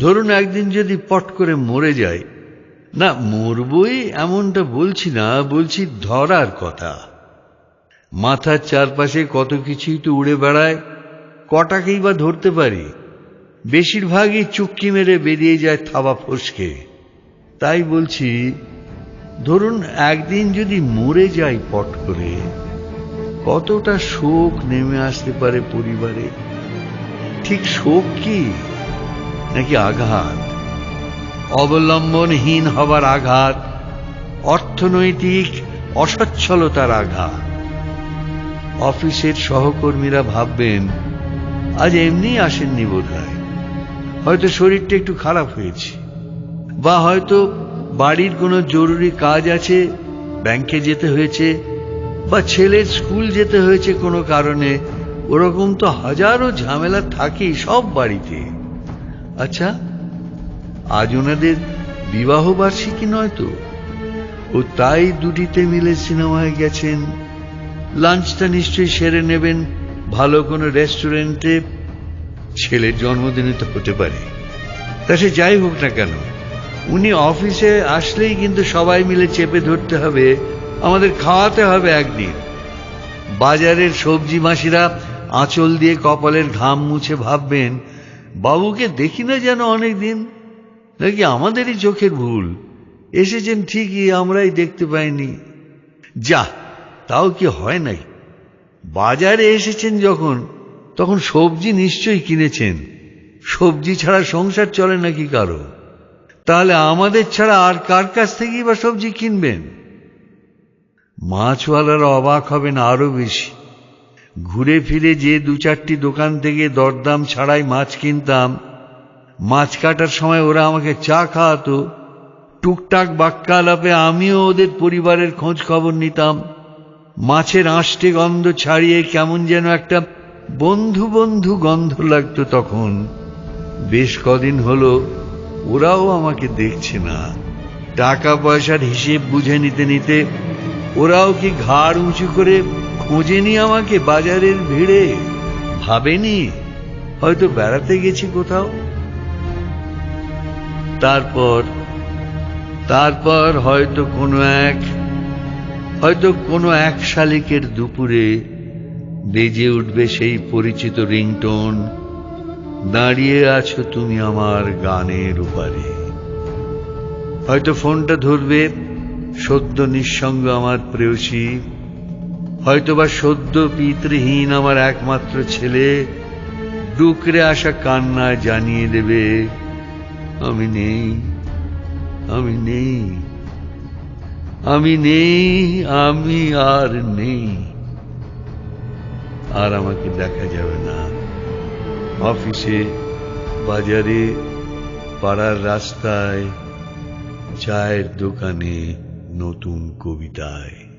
ধরুন একদিন যদি পট করে মরে যায়। না, মরবই এমনটা বলছি না, বলছি ধরার কথা। মাথার চারপাশে কত কিছুই তো উড়ে বেড়ায়, কটাকেই বা ধরতে পারি। বেশিরভাগই চুক্কি মেরে বেরিয়ে যায় থাবা ফসকে। তাই বলছি, ধরুন একদিন যদি মরে যাই পট করে, কতটা শোক নেমে আসতে পারে পরিবারে। ঠিক শোক কি? নাকি আঘাত? অবলম্বনহীন হবার আঘাত, অর্থনৈতিক অসচ্ছলতার আঘাত। অফিসের সহকর্মীরা ভাববেন, আজ এমনি আসেননি বোধ হয় হয়তো শরীরটা একটু খারাপ হয়েছে। বা হয়তো বাড়ির কোনো জরুরি কাজ আছে, ব্যাংকে যেতে হয়েছে, বা ছেলের স্কুল যেতে হয়েছে কোনো কারণে। ওরকম তো হাজারো ঝামেলা থাকেই সব বাড়িতে। আচ্ছা আজ ওনাদের বিবাহ বার্ষিকী নয় তো? ও তাই দুটিতে মিলে সিনেমায় গেছেন। লাঞ্চটা নিশ্চয়ই সেরে নেবেন। ভালো কোনো রেস্টুরেন্টে ছেলের জন্মদিনে তো হতে পারে। তা সে যাই হোক না কেন, উনি অফিসে আসলেই কিন্তু সবাই মিলে চেপে ধরতে হবে। আমাদের খাওয়াতে হবে একদিন। বাজারের সবজি মাসিরা আঁচল দিয়ে কপালের ঘাম মুছে ভাববেন বাবুকে দেখি না যেন অনেক দিন নাকি আমাদেরই চোখের ভুল? এসেছেন ঠিকই, আমরাই দেখতে পাইনি। যা, তাও কি হয় নাই? বাজারে এসেছেন যখন, তখন সবজি নিশ্চয়ই কিনেছেন। সবজি ছাড়া সংসার চলে নাকি কারও? তাহলে আমাদের ছাড়া আর কার কাছ থেকেই বা সবজি কিনবেন? মাছওয়ালারা অবাক হবেন আরও বেশি। ঘুরে ফিরে যে দু চারটি দোকান থেকে দরদাম ছাড়াই মাছ কিনতাম, মাছ কাটার সময় ওরা আমাকে চা খাওয়াতো, টুকটাক বাক্যালাপে আমিও ওদের পরিবারের খোঁজ খবর নিতাম, মাছের আঁশটে গন্ধ ছাড়িয়ে কেমন যেন একটা বন্ধু বন্ধু গন্ধ লাগতো তখন। বেশ কদিন হলো ওরাও আমাকে দেখছে না। টাকা পয়সার হিসেব বুঝে নিতে নিতে ওরাও কি ঘাড় উঁচু করে খোঁজেনি আমাকে বাজারের ভিড়ে। ভাবেনি, হয়তো বেড়াতে গেছি কোথাও। তারপর তারপর হয়তো কোনো এক, হয়তো কোনো এক শালিকের দুপুরে বেজে উঠবে সেই পরিচিত রিংটোন, দাঁড়িয়ে আছো তুমি আমার গানের উপারে। হয়তো ফোনটা ধরবে, সদ্য নিঃসঙ্গ আমার প্রেয়সী। হয়তোবা সদ্য পিতৃহীন আমার একমাত্র ছেলে। ডুকরে আসা কান্নায় জানিয়ে দেবে, আমি নেই আমি নেই আমি নেই, আমি আর নেই। আর আমাকে দেখা যাবে না। অফিসে, বাজারে, পাড়ার রাস্তায়, চায়ের দোকানে নতুন কবিতায়।